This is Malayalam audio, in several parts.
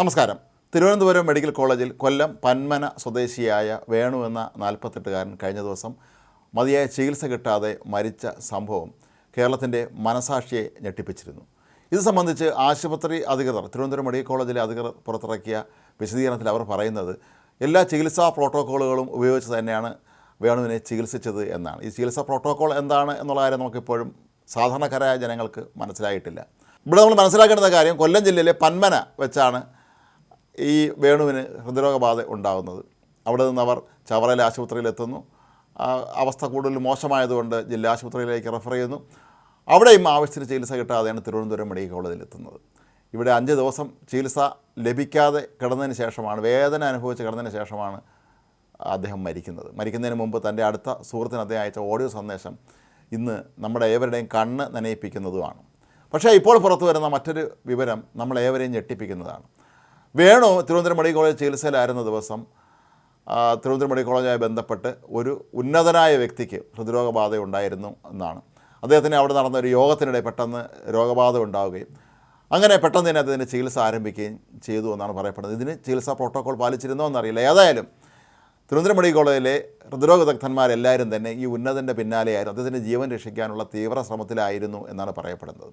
നമസ്കാരം. തിരുവനന്തപുരം മെഡിക്കൽ കോളേജിൽ കൊല്ലം പന്മന സ്വദേശിയായ വേണു എന്ന നാൽപ്പത്തെട്ടുകാരൻ കഴിഞ്ഞ ദിവസം മതിയായ ചികിത്സ കിട്ടാതെ മരിച്ച സംഭവം കേരളത്തിന്റെ മനസാക്ഷിയെ ഞെട്ടിപ്പിച്ചിരുന്നു. ഇത് സംബന്ധിച്ച് ആശുപത്രി അധികൃതർ തിരുവനന്തപുരം മെഡിക്കൽ കോളേജിലെ അധികൃതർ പുറത്തിറക്കിയ വിശദീകരണത്തിൽ അവർ പറയുന്നത് എല്ലാ ചികിത്സാ പ്രോട്ടോക്കോളുകളും ഉപയോഗിച്ച് തന്നെയാണ് വേണുവിനെ ചികിത്സിച്ചത് എന്നാണ്. ഈ ചികിത്സാ പ്രോട്ടോക്കോൾ എന്താണ് എന്നുള്ള കാര്യം നമുക്കിപ്പോഴും സാധാരണക്കാരായ ജനങ്ങൾക്ക് മനസ്സിലായിട്ടില്ല. ഇവിടെ നമ്മൾ മനസ്സിലാക്കേണ്ട കാര്യം കൊല്ലം ജില്ലയിലെ പന്മന വെച്ചാണ് ഈ വേണുവിന് ഹൃദ്രോഗബാധ ഉണ്ടാകുന്നത് അവിടെ നിന്ന് അവർ ചവറയിലെ ആശുപത്രിയിൽ എത്തുന്നു. ആ അവസ്ഥ കൂടുതൽ മോശമായതുകൊണ്ട് ജില്ലാ ആശുപത്രിയിലേക്ക് റെഫർ ചെയ്യുന്നു. അവിടെയും ആവശ്യത്തിന് ചികിത്സ കിട്ടാതെയാണ് തിരുവനന്തപുരം മെഡിക്കൽ കോളേജിൽ എത്തുന്നത്. ഇവിടെ അഞ്ച് ദിവസം ചികിത്സ ലഭിക്കാതെ കിടന്നതിന് ശേഷമാണ് വേദന അനുഭവിച്ച് കിടന്നതിന് ശേഷമാണ് അദ്ദേഹം മരിക്കുന്നത്. മരിക്കുന്നതിന് മുമ്പ് തന്റെ അടുത്ത സുഹൃത്തിന് അദ്ദേഹം അയച്ച ഓഡിയോ സന്ദേശം ഇന്ന് നമ്മുടെ ഏവരുടെയും കണ്ണ് നനയിപ്പിക്കുന്നതുമാണ്. പക്ഷേ ഇപ്പോൾ പുറത്തു വരുന്ന മറ്റൊരു വിവരം നമ്മളേവരെയും ഞെട്ടിപ്പിക്കുന്നതാണ്. വേണു തിരുവനന്തപുരം മെഡിക്കൽ കോളേജ് ചികിത്സയിലായിരുന്ന ദിവസം തിരുവനന്തപുരം മെഡിക്കൽ കോളേജുമായി ബന്ധപ്പെട്ട് ഒരു ഉന്നതനായ വ്യക്തിക്ക് ഹൃദ്രോഗബാധ ഉണ്ടായിരുന്നു എന്നാണ്. അദ്ദേഹത്തിന് അവിടെ നടന്ന ഒരു യോഗത്തിനിടെ പെട്ടെന്ന് രോഗബാധ ഉണ്ടാവുകയും അങ്ങനെ പെട്ടെന്ന് തന്നെ അദ്ദേഹത്തിന്റെ ചികിത്സ ആരംഭിക്കുകയും ചെയ്തു എന്നാണ് പറയപ്പെടുന്നത്. ഇതിന് ചികിത്സാ പ്രോട്ടോകോൾ പാലിച്ചിരുന്നോ എന്നറിയില്ല. ഏതായാലും തിരുവനന്തപുരം മെഡിക്കൽ കോളേജിലെ ഹൃദ്രോഗ വിദഗ്ധന്മാരെല്ലാവരും തന്നെ ഈ ഉന്നതന്റെ പിന്നാലെയായിരുന്നു. അദ്ദേഹത്തിന്റെ ജീവൻ രക്ഷിക്കാനുള്ള തീവ്ര ശ്രമത്തിലായിരുന്നു എന്നാണ് പറയപ്പെടുന്നത്.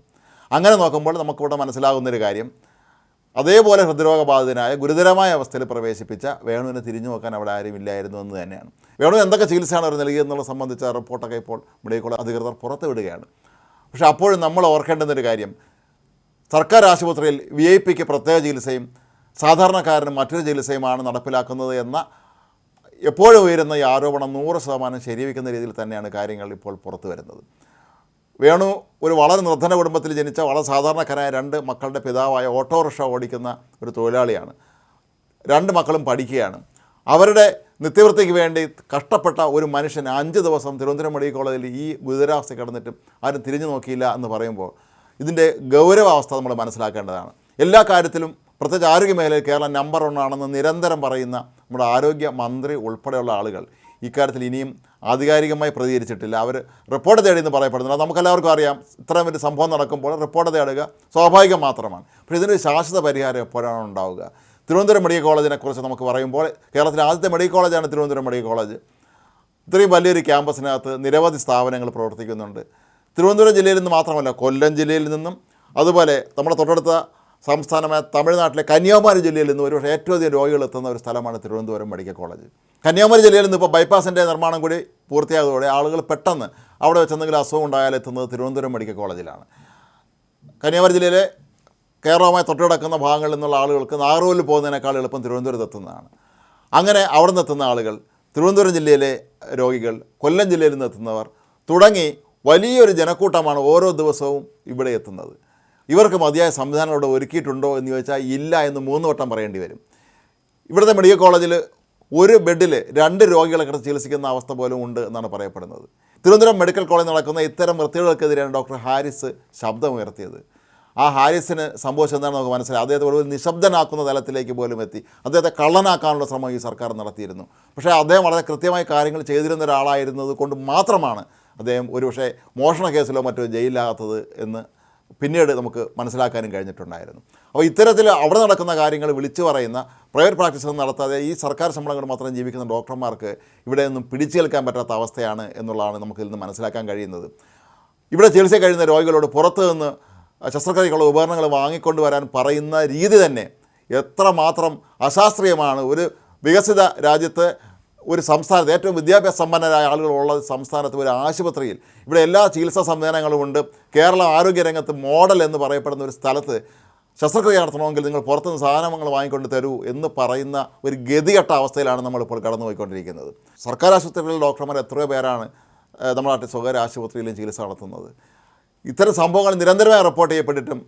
അങ്ങനെ നോക്കുമ്പോൾ നമുക്കിവിടെ മനസ്സിലാകുന്നൊരു കാര്യം അതേപോലെ ഹൃദ്രോഗബാധിതനായ ഗുരുതരമായ അവസ്ഥയിൽ പ്രവേശിപ്പിച്ച വേണുവിനെ തിരിഞ്ഞു നോക്കാൻ അവിടെ ആരും ഇല്ലായിരുന്നു എന്ന് തന്നെയാണ്. വേണു എന്തൊക്കെ ചികിത്സയാണ് അവർ നൽകിയതെന്നുള്ള സംബന്ധിച്ച റിപ്പോർട്ടൊക്കെ ഇപ്പോൾ മെഡിക്കൽ അധികൃതർ പുറത്ത് വിടുകയാണ്. പക്ഷേ അപ്പോഴും നമ്മൾ ഓർക്കേണ്ടുന്നൊരു കാര്യം സർക്കാർ ആശുപത്രിയിൽ വി ഐ പിക്ക് പ്രത്യേക ചികിത്സയും സാധാരണക്കാരന് മറ്റൊരു ചികിത്സയുമാണ് നടപ്പിലാക്കുന്നത് എന്ന എപ്പോഴും ഉയരുന്ന ഈ ആരോപണം നൂറ് ശതമാനം ശരിവെക്കുന്ന രീതിയിൽ തന്നെയാണ് കാര്യങ്ങൾ ഇപ്പോൾ പുറത്തു വരുന്നത്. വേണു ഒരു വളരെ നിർദ്ധന കുടുംബത്തിൽ ജനിച്ച വളരെ സാധാരണക്കാരായ രണ്ട് മക്കളുടെ പിതാവായ ഓട്ടോറിക്ഷ ഓടിക്കുന്ന ഒരു തൊഴിലാളിയാണ്. രണ്ട് മക്കളും പഠിക്കുകയാണ്. അവരുടെ നിത്യവൃത്തിക്ക് വേണ്ടി കഷ്ടപ്പെട്ട ഒരു മനുഷ്യൻ അഞ്ച് ദിവസം തിരുവനന്തപുരം മെഡിക്കൽ കോളേജിൽ ഈ ഗുരുതരാവസ്ഥ കിടന്നിട്ടും ആരും തിരിഞ്ഞു നോക്കിയില്ല എന്ന് പറയുമ്പോൾ ഇതിന്റെ ഗൗരവാവസ്ഥ നമ്മൾ മനസ്സിലാക്കേണ്ടതാണ്. എല്ലാ കാര്യത്തിലും പ്രത്യേകിച്ച് ആരോഗ്യ മേഖലയിൽ കേരളം നമ്പർ ഒന്നാണെന്ന് നിരന്തരം പറയുന്ന നമ്മുടെ ആരോഗ്യ മന്ത്രി ഉൾപ്പെടെയുള്ള ആളുകൾ. ഇക്കാര്യത്തിൽ ഇനിയും ആധികാരികമായി പ്രതികരിച്ചിട്ടില്ല. അവർ റിപ്പോർട്ട് തേടിയെന്ന് പറയപ്പെടുന്നില്ല നമുക്കെല്ലാവർക്കും അറിയാം. ഇത്രയും ഒരു സംഭവം നടക്കുമ്പോൾ റിപ്പോർട്ട് തേടുക സ്വാഭാവികം മാത്രമാണ്. പക്ഷേ ഇതിനൊരു ശാശ്വത പരിഹാരം എപ്പോഴാണ് ഉണ്ടാവുക? തിരുവനന്തപുരം മെഡിക്കൽ കോളേജിനെക്കുറിച്ച് നമുക്ക് പറയുമ്പോൾ കേരളത്തിലെ ആദ്യത്തെ മെഡിക്കൽ കോളേജാണ് തിരുവനന്തപുരം മെഡിക്കൽ കോളേജ്. ഇത്രയും വലിയൊരു ക്യാമ്പസിനകത്ത് നിരവധി സ്ഥാപനങ്ങൾ പ്രവർത്തിക്കുന്നുണ്ട്. തിരുവനന്തപുരം ജില്ലയിൽ നിന്ന് മാത്രമല്ല കൊല്ലം ജില്ലയിൽ നിന്നും അതുപോലെ നമ്മുടെ തൊട്ടടുത്ത സംസ്ഥാനമായ തമിഴ്നാട്ടിലെ കന്യാകുമാരി ജില്ലയിൽ നിന്ന് ഒരുപക്ഷെ ഏറ്റവും അധികം രോഗികൾ എത്തുന്ന ഒരു സ്ഥലമാണ് തിരുവനന്തപുരം മെഡിക്കൽ കോളേജ്. കന്യാകുമാരി ജില്ലയിൽ നിന്ന് ഇപ്പോൾ ബൈപ്പാസിന്റെ നിർമ്മാണം കൂടി പൂർത്തിയായതോടെ ആളുകൾ പെട്ടെന്ന് അവിടെ വെച്ചെന്തെങ്കിലും അസുഖം ഉണ്ടായാൽ എത്തുന്നത് തിരുവനന്തപുരം മെഡിക്കൽ കോളേജിലാണ്. കന്യാകുമാരി ജില്ലയിലെ കേരളവുമായി തൊട്ടടക്കുന്ന ഭാഗങ്ങളിൽ നിന്നുള്ള ആളുകൾക്ക് നാഗർകോവിൽ പോകുന്നതിനേക്കാൾ എളുപ്പം തിരുവനന്തപുരത്ത് എത്തുന്നതാണ്. അങ്ങനെ അവിടെ നിന്ന് എത്തുന്ന ആളുകൾ തിരുവനന്തപുരം ജില്ലയിലെ രോഗികൾ കൊല്ലം ജില്ലയിൽ നിന്ന് എത്തുന്നവർ തുടങ്ങി വലിയൊരു ജനക്കൂട്ടമാണ് ഓരോ ദിവസവും ഇവിടെ എത്തുന്നത്. ഇവർക്ക് മതിയായ സംവിധാനം ഇവിടെ ഒരുക്കിയിട്ടുണ്ടോ എന്ന് ചോദിച്ചാൽ ഇല്ല എന്ന് മൂന്ന് വട്ടം പറയേണ്ടി വരും. ഇവിടുത്തെ മെഡിക്കൽ കോളേജിൽ ഒരു ബെഡിൽ രണ്ട് രോഗികളെ കിടന്ന് ചികിത്സിക്കുന്ന അവസ്ഥ പോലും ഉണ്ട് എന്നാണ് പറയപ്പെടുന്നത്. തിരുവനന്തപുരം മെഡിക്കൽ കോളേജ് നടക്കുന്ന ഇത്തരം വൃത്തികൾക്കെതിരെയാണ് ഡോക്ടർ ഹാരിസ് ശബ്ദമുയർത്തിയത്. ആ ഹാരിസിന് സംഭവിച്ചതെന്താണ് നമുക്ക് മനസ്സിലായി. അദ്ദേഹത്തെ ഒരു നിശബ്ദനാക്കുന്ന തലത്തിലേക്ക് പോലും എത്തി. അദ്ദേഹത്തെ കള്ളനാക്കാനുള്ള ശ്രമം ഈ സർക്കാർ നടത്തിയിരുന്നു. പക്ഷേ അദ്ദേഹം വളരെ കൃത്യമായി കാര്യങ്ങൾ ചെയ്തിരുന്ന ഒരാളായിരുന്നത് കൊണ്ട് മാത്രമാണ് അദ്ദേഹം ഒരുപക്ഷെ മോഷണ കേസിലോ മറ്റോ ജയിലിലാകാത്തത് എന്ന് പിന്നീട് നമുക്ക് മനസ്സിലാക്കാനും കഴിഞ്ഞിട്ടുണ്ടായിരുന്നു. അപ്പോൾ ഇത്തരത്തിൽ അവിടെ നടക്കുന്ന കാര്യങ്ങൾ വിളിച്ചു പറയുന്ന പ്രൈവറ്റ് പ്രാക്ടീസ് ഒന്നും നടത്താതെ ഈ സർക്കാർ ശമ്പളം കൊണ്ട് മാത്രം ജീവിക്കുന്ന ഡോക്ടർമാർക്ക് ഇവിടെ നിന്നും പിടിച്ചു കേൾക്കാൻ പറ്റാത്ത അവസ്ഥയാണ് എന്നുള്ളതാണ് നമുക്ക് ഇതിൽ നിന്ന് മനസ്സിലാക്കാൻ കഴിയുന്നത്. ഇവിടെ ചികിത്സ കഴിയുന്ന രോഗികളോട് പുറത്തു നിന്ന് ശസ്ത്രക്രിയക്കുള്ള ഉപകരണങ്ങൾ വാങ്ങിക്കൊണ്ട് വരാൻ പറയുന്ന രീതി തന്നെ എത്രമാത്രം അശാസ്ത്രീയമാണ്. ഒരു വികസിത രാജ്യത്ത് ഒരു സംസ്ഥാനത്ത് ഏറ്റവും വിദ്യാഭ്യാസ സമ്പന്നരായ ആളുകളുള്ള സംസ്ഥാനത്ത് ഒരു ആശുപത്രിയിൽ. ഇവിടെ എല്ലാ ചികിത്സാ സംവിധാനങ്ങളും ഉണ്ട്. കേരളം ആരോഗ്യരംഗത്ത് മോഡൽ എന്ന് പറയപ്പെടുന്ന ഒരു സ്ഥലത്ത് ശസ്ത്രക്രിയ നടത്തണമെങ്കിൽ നിങ്ങൾ പുറത്തുനിന്ന് സാധനങ്ങൾ വാങ്ങിക്കൊണ്ട് തരൂ എന്ന് പറയുന്ന ഒരു ഗതികെട്ട അവസ്ഥയിലാണ് നമ്മളിപ്പോൾ കടന്നുപോയിക്കൊണ്ടിരിക്കുന്നത്. സർക്കാർ ആശുപത്രികളിൽ ഡോക്ടർമാർ എത്രയോ പേരാണ് നമ്മുടെ നാട്ടിൽ സ്വകാര്യ ആശുപത്രിയിലും ചികിത്സ നടത്തുന്നത്. ഇത്തരം സംഭവങ്ങൾ നിരന്തരമായി റിപ്പോർട്ട് ചെയ്യപ്പെട്ടിട്ടും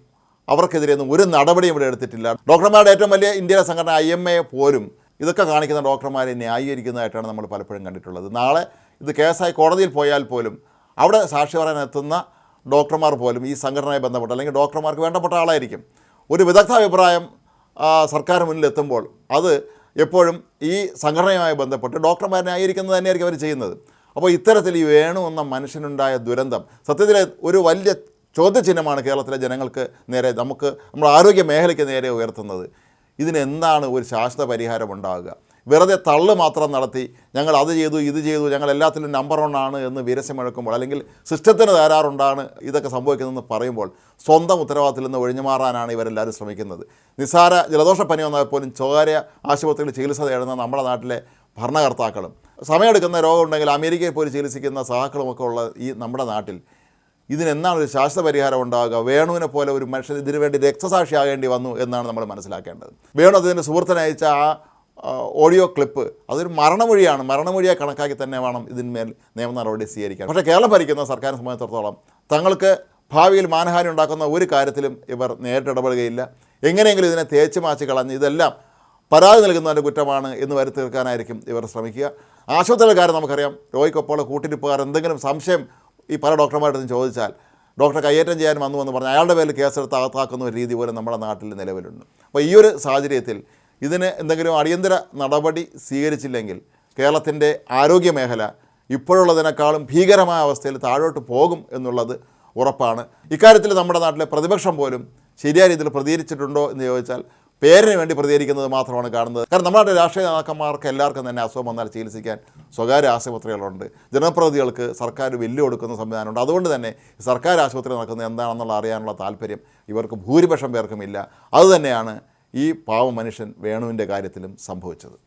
അവർക്കെതിരെയൊന്നും ഒരു നടപടിയും ഇവിടെ എടുത്തിട്ടില്ല. ഡോക്ടർമാരുടെ ഏറ്റവും വലിയ ഇന്ത്യയിലെ സംഘടന ഐ എം എ പോലും ഇതൊക്കെ കാണിക്കുന്ന ഡോക്ടർമാരെ ന്യായീകരിക്കുന്നതായിട്ടാണ് നമ്മൾ പലപ്പോഴും കണ്ടിട്ടുള്ളത്. നാളെ ഇത് കേസായി കോടതിയിൽ പോയാൽ പോലും അവിടെ സാക്ഷി പറയാൻ എത്തുന്ന ഡോക്ടർമാർ പോലും ഈ സംഘടനയെ ബന്ധപ്പെട്ട അല്ലെങ്കിൽ ഡോക്ടർമാർക്ക് വേണ്ടപ്പെട്ട ആളായിരിക്കും. ഒരു വിദഗ്ധ അഭിപ്രായം സർക്കാർ മുന്നിൽ എത്തുമ്പോൾ അത് എപ്പോഴും ഈ സംഘടനയുമായി ബന്ധപ്പെട്ട് ഡോക്ടർമാരെ ന്യായീകരിക്കുന്നത് തന്നെയായിരിക്കും അവർ ചെയ്യുന്നത്. അപ്പോൾ ഇത്തരത്തിൽ ഈ വേണു എന്ന മനുഷ്യനുണ്ടായ ദുരന്തം സത്യത്തിൽ ഒരു വലിയ ചോദ്യചിഹ്നമാണ് കേരളത്തിലെ ജനങ്ങൾക്ക് നേരെ നമുക്ക് നമ്മുടെ ആരോഗ്യ മേഖലയ്ക്ക് നേരെ ഉയർത്തുന്നത്. ഇതിന് എന്താണ് ഒരു ശാശ്വത പരിഹാരം ഉണ്ടാകുക വെറുതെ തള്ളു മാത്രം നടത്തി ഞങ്ങൾ അത് ചെയ്തു ഇത് ചെയ്തു ഞങ്ങൾ എല്ലാത്തിലും നമ്പർ വൺ ആണ് എന്ന് വിരസമുഴക്കുമ്പോൾ അല്ലെങ്കിൽ സിസ്റ്റത്തിന് തകരാറുണ്ടാണ് ഇതൊക്കെ സംഭവിക്കുന്നതെന്ന് പറയുമ്പോൾ സ്വന്തം ഉത്തരവാദിത്തത്തിൽ നിന്ന് ഒഴിഞ്ഞു മാറാനാണ് ഇവരെല്ലാവരും ശ്രമിക്കുന്നത്. നിസാര ജലദോഷപ്പനി വന്നാൽ പോലും സ്വകാര്യ ആശുപത്രിയിൽ ചികിത്സ തേടുന്ന നമ്മുടെ നാട്ടിലെ ഭരണകർത്താക്കളും. സമയമെടുക്കുന്ന രോഗമുണ്ടെങ്കിൽ അമേരിക്കയിൽ പോയി ചികിത്സിക്കുന്ന സഹാക്കളുമൊക്കെ ഉള്ള ഈ നമ്മുടെ നാട്ടിൽ ഇതിനെന്നാണ് ഒരു ശാശ്വത പരിഹാരം ഉണ്ടാകുക. വേണുവിനെ പോലെ ഒരു മനുഷ്യൻ ഇതിനു വേണ്ടി രക്തസാക്ഷിയാകേണ്ടി വന്നു എന്നാണ് നമ്മൾ മനസ്സിലാക്കേണ്ടത്. വേണു അതിന്റെ സുഹൃത്തിനയച്ച ആ ഓഡിയോ ക്ലിപ്പ് അതൊരു മരണമൊഴിയാണ്. മരണമൊഴിയായി കണക്കാക്കി തന്നെ വേണം ഇതിന്മേൽ നിയമ നടപടി സ്വീകരിക്കാൻ. പക്ഷേ കേരളം ഭരിക്കുന്ന സർക്കാരിനെ സംബന്ധിച്ചിടത്തോളം തങ്ങൾക്ക് ഭാവിയിൽ മാനഹാനി ഉണ്ടാക്കുന്ന ഒരു കാര്യത്തിലും ഇവർ നേരിട്ടിടപെടുകയില്ല എങ്ങനെയെങ്കിലും ഇതിനെ തേച്ച് മാച്ച് കളഞ്ഞ് ഇതെല്ലാം പരാതി നൽകുന്നതിന്റെ കുറ്റമാണ് എന്ന് വരുത്തി തീർക്കാനായിരിക്കും ഇവർ ശ്രമിക്കുക. ആശുപത്രിയുടെ കാര്യം നമുക്കറിയാം. രോഗിക്കൊപ്പമുള്ള കൂട്ടിരിപ്പുകാർ എന്തെങ്കിലും സംശയം ഈ പല ഡോക്ടർമാരുടെ ചോദിച്ചാൽ ഡോക്ടറെ കയ്യേറ്റം ചെയ്യാൻ വന്നു എന്ന് പറഞ്ഞാൽ അയാളുടെ പേരിൽ കേസെടുത്ത് അകത്താക്കുന്ന ഒരു രീതി പോലും നമ്മുടെ നാട്ടിൽ നിലവിലുണ്ട്. അപ്പോൾ ഈ ഒരു സാഹചര്യത്തിൽ ഇതിന് എന്തെങ്കിലും അടിയന്തര നടപടി സ്വീകരിച്ചില്ലെങ്കിൽ കേരളത്തിന്റെ ആരോഗ്യ മേഖല ഇപ്പോഴുള്ളതിനേക്കാളും ഭീകരമായ അവസ്ഥയിൽ താഴോട്ട് പോകും എന്നുള്ളത് ഉറപ്പാണ്. ഇക്കാര്യത്തിൽ നമ്മുടെ നാട്ടിലെ പ്രതിപക്ഷം പോലും ശരിയായ രീതിയിൽ പ്രതികരിച്ചിട്ടുണ്ടോ എന്ന് ചോദിച്ചാൽ പേരിന് വേണ്ടി പ്രതികരിക്കുന്നത് മാത്രമാണ് കാണുന്നത്. കാരണം നമ്മുടെ രാഷ്ട്രീയ നേതാക്കന്മാർക്ക് എല്ലാവർക്കും തന്നെ അസുഖം വന്നാൽ ചികിത്സിക്കാൻ സ്വകാര്യ ആശുപത്രികളുണ്ട്. ജനപ്രതിനിധികൾക്ക് സർക്കാർ വെല്ലു കൊടുക്കുന്ന സംവിധാനമുണ്ട്. അതുകൊണ്ട് തന്നെ സർക്കാർ ആശുപത്രി നടക്കുന്നത് എന്താണെന്നുള്ള അറിയാനുള്ള താല്പര്യം ഇവർക്ക് ഭൂരിപക്ഷം പേർക്കുമില്ല അതുതന്നെയാണ് ഈ പാവ മനുഷ്യൻ വേണുവിന്റെ കാര്യത്തിലും സംഭവിച്ചത്.